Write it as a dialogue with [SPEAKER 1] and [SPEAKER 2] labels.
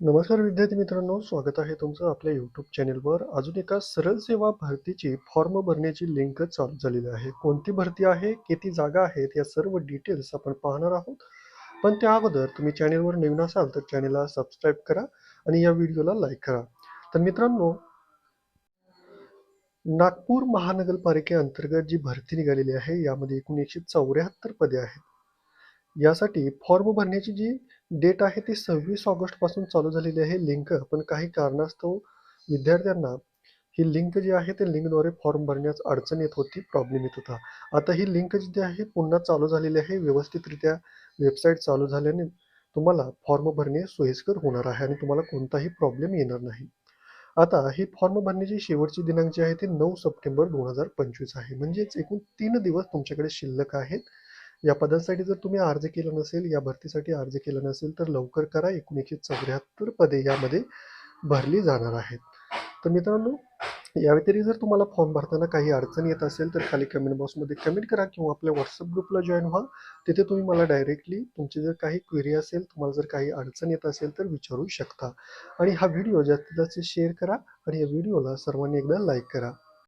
[SPEAKER 1] नमस्कार विद्यार्थी मित्रांनो स्वागत आहे तुमचं आपल्या यूट्यूब चॅनेलवर अजून एका सरळ सेवा भरतीची फॉर्म भरण्याची लिंक चालू झालेली आहे. कोणती भरती आहे किती जागा आहेत या सर्व डिटेल्स आपण पाहणार आहोत. पण त्या अगोदर तुम्ही चॅनेलवर नवीन असाल तर चॅनेलला सबस्क्राईब करा आणि या व्हिडिओला लाईक करा. तर मित्रांनो नागपूर महानगरपालिकेअंतर्गत जी भरती निघालेली आहे यामध्ये एकूण एकशे चौऱ्याहत्तर पदे आहेत. यासाठी फॉर्म भरण्याची जी डेट आहे ती सव्वीस ऑगस्टपासून चालू झालेली आहे लिंक पण काही कारणास्तव विद्यार्थ्यांना ही लिंक जी आहे ते लिंकद्वारे फॉर्म भरण्यास अडचण येत होती प्रॉब्लेम येत होता. आता ही लिंक जी आहे पुन्हा चालू झालेली आहे व्यवस्थितरित्या वेबसाईट चालू झाल्याने तुम्हाला फॉर्म भरणे सोयीस्कर होणार आहे आणि तुम्हाला कोणताही प्रॉब्लेम येणार नाही. आता ही फॉर्म भरण्याची शेवटची दिनांक जी आहे ती नऊ सप्टेंबर दोन हजार पंचवीस आहे. म्हणजेच एकूण तीन दिवस तुमच्याकडे शिल्लक आहेत. या पदांसाठी जर तुम्ही अर्ज केला नसेल या भरतीसाठी अर्ज केला नसेल तर लवकर करा. एकूण एकशे चौऱ्याहत्तर पदे यामध्ये भरली जाणार आहेत. तर मित्रांनो या व्यतिरिक्त जर तुम्हाला फॉर्म भरताना काही अडचण येत असेल तर खाली कमेंट बॉक्समध्ये कमेंट करा किंवा आपल्या व्हॉट्सअप ग्रुपला जॉईन व्हा. तिथे तुम्ही मला डायरेक्टली तुमची जर काही क्वेरी असेल तुम्हाला जर काही अडचण येत असेल तर विचारू शकता. आणि हा व्हिडिओ जास्तीत जास्त शेअर करा आणि या व्हिडिओला सर्वांनी एकदा लाईक करा.